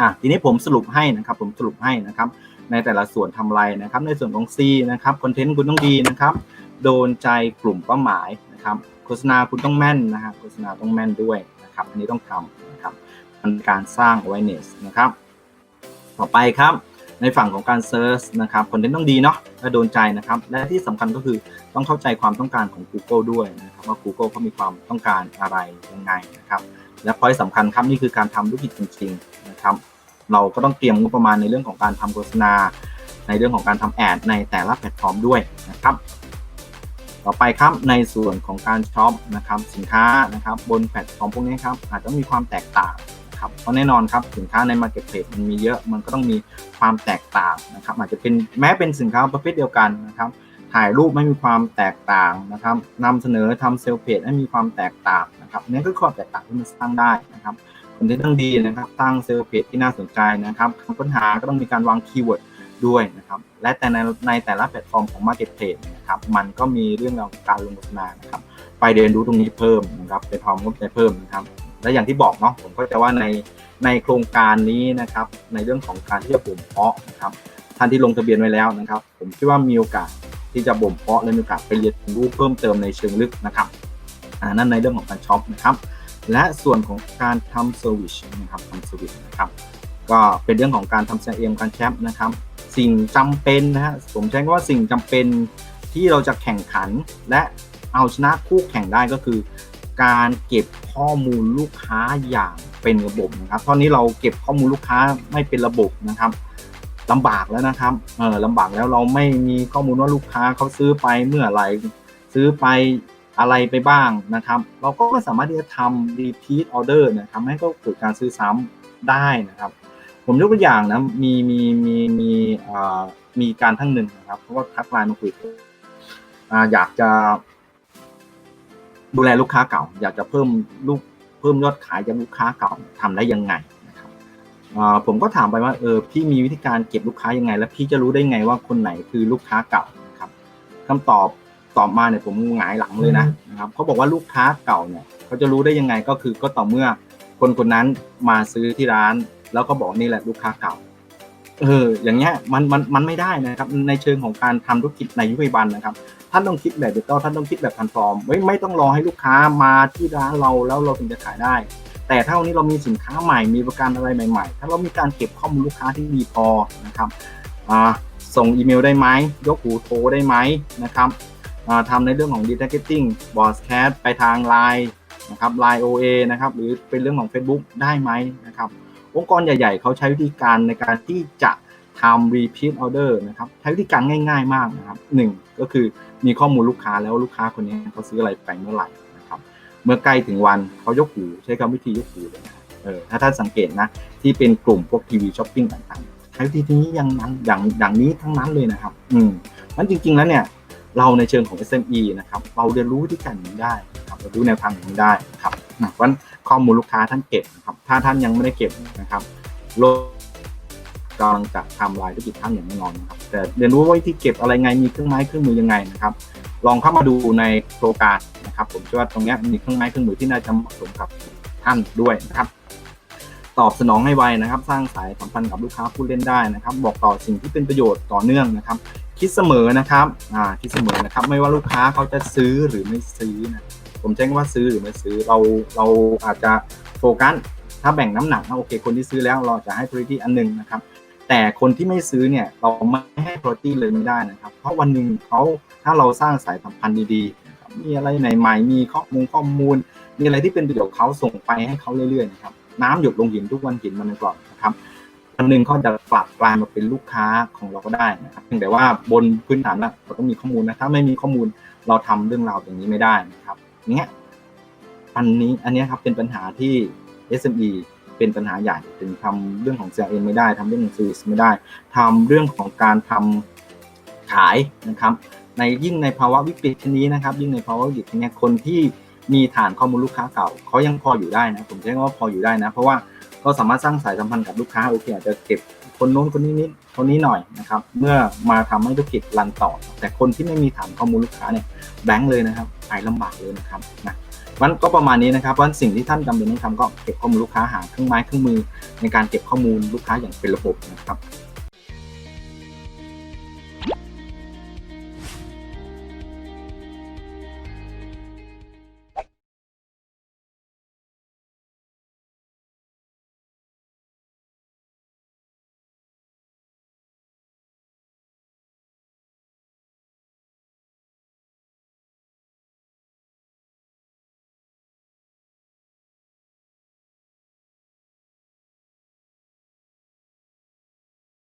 อะทีนี้ผมสรุปให้นะครับ ผมสรุปให้นะครับ ในแต่ละส่วนทำไรนะครับ ในส่วนของ C นะครับคอนเทนต์คุณต้องดีนะครับ โดนใจกลุ่มเป้าหมายนะครับ โฆษณาคุณต้องแม่นนะครับโฆษณาต้องแม่นด้วยนะครับ อันนี้ต้องทำนะครับมันการสร้าง awareness นะครับ ต่อไปครับในฝั่งของการ search นะครับคอนเทนต์ต้องดีเนาะและโดนใจนะครับ และที่สำคัญก็คือต้องเข้าใจความต้องการของ Google ด้วยนะครับว่า Google เขามีความต้องการอะไรยังไงนะครับ และพอยสำคัญครับนี่คือการทำธุรกิจจริง ๆ นะครับ เราก็ต้องเตรียมงบประมาณในเรื่องของการทำโฆษณา ในเรื่องของการทำแอดในแต่ละแพลตฟอร์มด้วยนะครับ ต่อไปครับในส่วนของการช็อปนะครับสินค้านะครับบนแพลตฟอร์มพวกนี้ครับอาจจะมีความแตกต่างครับเพราะแน่นอนครับสินค้าใน Marketplace มันมีเยอะมันก็ต้องมีความแตกต่างนะครับอาจจะเป็นแม้เป็นสินค้าประเภทเดียวกันนะครับถ่ายรูปไม่มีความแตกต่างนะครับนำเสนอทำเซลล์เพจให้มีความแตกต่างนะครับนี่คือความแตกต่างที่มันสร้างได้นะครับ คอนเทนต์ต้องดีนะครับ สร้างเซลล์เพจที่น่าสนใจนะครับคำค้นหาก็ต้องมีการวางคีย์เวิร์ดด้วยนะครับ และแต่ในในแต่ละแพลตฟอร์มของ Marketplace นะครับ มันก็มีเรื่องราวของการลงโฆษณานะครับ ไปเรียนรู้ตรงนี้เพิ่มนะครับไปทำงบใจเพิ่มนะครับ และอย่างที่บอกเนาะ ผมก็จะว่าในในโครงการนี้นะครับ ในเรื่องของการที่จะบ่มเพาะนะครับ ท่านที่ลงทะเบียนไว้แล้วนะครับ ผมคิดว่ามีโอกาสที่จะบ่มเพาะและมีโอกาสไปเรียนรู้เพิ่มเติมในเชิงลึกนะครับ อ่า นั่นในเรื่องของการช็อปนะครับ และส่วนของการทำเซอร์วิสนะครับทำเซอร์วิสนะครับ ก็เป็นเรื่องของการทำ CRM การแชปนะครับ สิ่งจำเป็นนะฮะผมใช้คำว่าสิ่งจำเป็นที่เราจะแข่งขันและเอาชนะคู่แข่งได้ก็คือ การเก็บข้อมูลลูกค้าอย่างเป็นระบบนะครับตอนนี้เราเก็บข้อมูลลูกค้าไม่เป็นระบบนะครับลำบากแล้วนะครับเออลำบากแล้วเราไม่มีข้อมูลว่าลูกค้าเขาซื้อไปเมื่อไหร่ซื้อไป อะไรไปบ้างนะครับ เราก็สามารถที่จะทำ repeat order นี่ยทำให้เขาเกิดการซื้อซ้ำได้นะครับ ผมยกตัวอย่างนะมีมีมีมีมีการทั้งหนึ่งนะครับเพราะว่าทักไลน์มาคุยอ่าอยากจะ ดูแลลูกค้าเก่า อยากจะเพิ่มลูกเพิ่มยอดขายจากลูกค้าเก่าทำได้ยังไงนะครับผมก็ถามไปว่าเออพี่มีวิธีการเก็บลูกค้ายังไง แล้วพี่จะรู้ได้ไงว่าคนไหนคือลูกค้าเก่านะครับคำตอบ ตอบมาเนี่ยผมหงายหลังเลยนะนะครับเขาบอกว่าลูกค้าเก่าเนี่ยเขาจะรู้ได้ยังไงก็คือก็ต่อเมื่อคนคนนั้นมาซื้อที่ร้าน แล้วก็บอกนี่แหละลูกค้าเก่าเอออย่างเงี้ยมันมันมันไม่ได้นะครับ ในเชิงของการทำธุรกิจในยุคปัจจุบันนะครับท่านต้องคิดแบบดิจิตอลท่านต้องคิดแบบทันฟอร์มไม่ไม่ต้องรอให้ลูกค้ามาที่ร้านเราแล้วเราถึงจะขายได้ แต่ถ้าวันนี้เรามีสินค้าใหม่ มีบริการอะไรใหม่ ๆ ถ้าเรามีการเก็บข้อมูลลูกค้าที่ดีพอนะครับอ่าส่งอีเมลได้ไหมยกหูโทรได้ไหมนะครับอ่า ทำในเรื่องของ retargeting broadcast ไปทาง Line นะครับ Line OA นะครับหรือเป็นเรื่องของ Facebook ได้ไหมนะครับองค์กรใหญ่ๆ เขาใช้วิธีการในการที่จะทำ repeat order นะครับใช้วิธีการง่ายๆ มากนะครับหนึ่งก็คือมีข้อมูลลูกค้าแล้วลูกค้าคนนี้เขาซื้ออะไรไปเมื่อไหร่นะครับเมื่อใกล้ถึงวันเขายกหูใช้คำวิธียกหูเลยนะเออถ้าท่านสังเกตนะที่เป็นกลุ่มพวกทีวีช้อปปิ้งต่างๆใช้วิธีนี้อยังนั้นอย่างอย่างนี้ทั้งนั้นเลยนะครับ อืมมันจริงๆแล้วเนี่ย เราในเชิงของ SME นะครับเราเรียนรู้วิธีการนี้ได้นะครับเรารู้แนวทางนี้ได้นะครับนะเพราะฉะนั้นข้อมูลลูกค้าท่านเก็บนะครับถ้าท่านยังไม่ได้เก็บนะครับโลกกำลังจะทำลายธุรกิจท่านอย่างแน่นอนนะครับแต่เรียนรู้ว่าวิธีเก็บอะไรไงมีเครื่องไม้เครื่องมือยังไงนะครับ ลองเข้ามาดูในโครงการนะครับ ผมเชื่อว่าตรงนี้มีเครื่องไม้เครื่องมือที่น่าจะเหมาะสมกับท่านด้วยนะครับตอบสนองให้ไวนะครับ สร้างสายสัมพันธ์กับลูกค้าผู้เล่นได้นะครับ บอกต่อสิ่งที่เป็นประโยชน์ต่อเนื่องนะครับ คิดเสมอนะครับอ่าคิดเสมอนะครับ ไม่ว่าลูกค้าเขาจะซื้อหรือไม่ซื้อนะผมแจ้งว่าซื้อหรือไม่ซื้อเราเราอาจจะโฟกัสถ้าแบ่งน้ำหนักนะโอเค คนที่ซื้อแล้วเราจะให้ priority อันหนึงนะครับ แต่คนที่ไม่ซื้อเนี่ยเราไม่ให้ priority เลยไม่ได้นะครับ เพราะวันหนึ่งเขาถ้าเราสร้างสายสัมพันธ์ดีๆมีอะไรใหม่ๆมีข้อมูลข้อมูล มีอะไรที่เป็นประโยชน์เขาส่งไปให้เขาเรื่อยๆนะครับน้ำหยดลงหินทุกวันหินมันกร่อนนะครับ วันหนึ่งเขาจะกลับกลายมาเป็นลูกค้าของเราก็ได้นะครับเพียงแต่ว่าบนพื้นฐานนะเราต้องมีข้อมูลนะถ้าไม่มีข้อมูลเราทำเรื่องราวอย่างนี้ไม่ได้นะครับเนี้ยอันนี้อันนี้ครับเป็นปัญหาที่ SME เป็นปัญหาใหญ่ถึงทำเรื่องของ CRM ไม่ได้ทำเรื่องของ Service ไม่ได้ทำเรื่องของการทำขายนะครับ ในยิ่งในภาวะวิกฤตชนี้นะครับ ยิ่งในภาวะวิกฤตชนี้คนที่มีฐานข้อมูลลูกค้าเก่าเขายังพออยู่ได้นะผมใช้คำว่าพออยู่ได้นะ เพราะว่า ก็สามารถสร้างสายสัมพันธ์กับลูกค้าโอเคอาจจะเก็บคนโน้นคนนี้นิดคนนี้หน่อยนะครับเมื่อมาทำให้ธุรกิจรันต่อ แต่คนที่ไม่มีฐานข้อมูลลูกค้าเนี่ยแบงค์เลยนะครับไปลำบากเลยนะครับนะมันก็ประมาณนี้นะครับว่าสิ่งที่ท่านจำเป็นต้องทำก็เก็บข้อมูลลูกค้าหาเครื่องไม้เครื่องมือในการเก็บข้อมูลลูกค้าอย่างเป็นระบบนะครับ